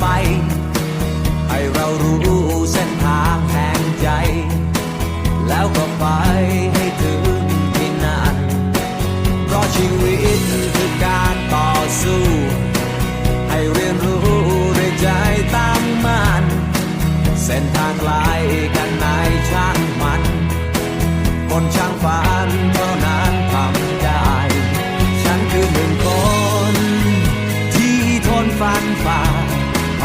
ไป ให้เรารู้เส้นทางแห่งใจ แล้วก็ไปให้ถึงที่นั่นเพราะชีวิตคือการต่อสู้ ให้เรียนรู้ด้วยใจตั้งมั่นเส้นทางไกลกันไหนช่างมัน คนช่างฝันเท่านั้นทำได้ ฉันคือหนึ่งคนที่ทนฟันฝ่า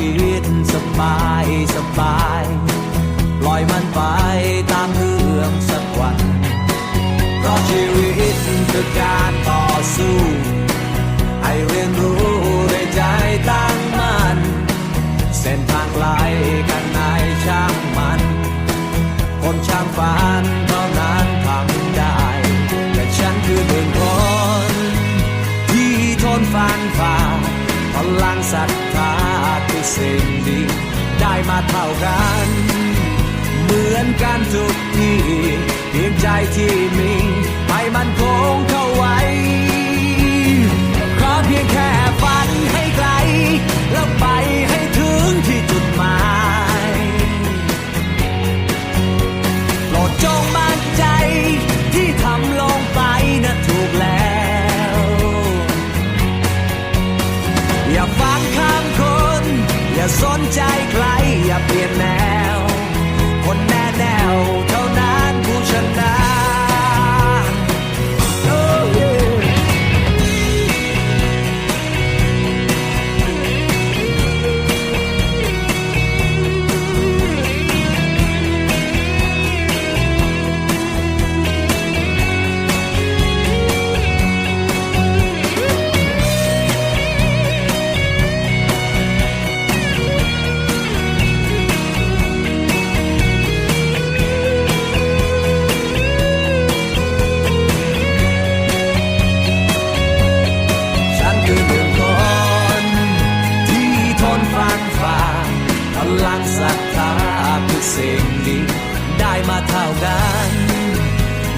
ค่อยค่อยๆคิดสบายสบายปล่อยมันไปตามเรื่องสักวัน เพราะชีวิตคือการต่อสู้ ให้เรียนรู้ด้วยใจตั้งมั่นเส้นทางไกลกันไหนช่างมัน คนช่างฝัน สิ่งดี ได้มาเท่ากัน เหมือนกันทุกทีเพียงใจที่มีให้มันคง สนใจใคร ศรัทธาคือสิ่งดีได้มาเท่ากัน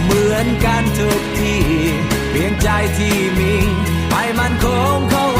เหมือนกันทุกที่ เพียงใจที่มี ไปมันคงเข้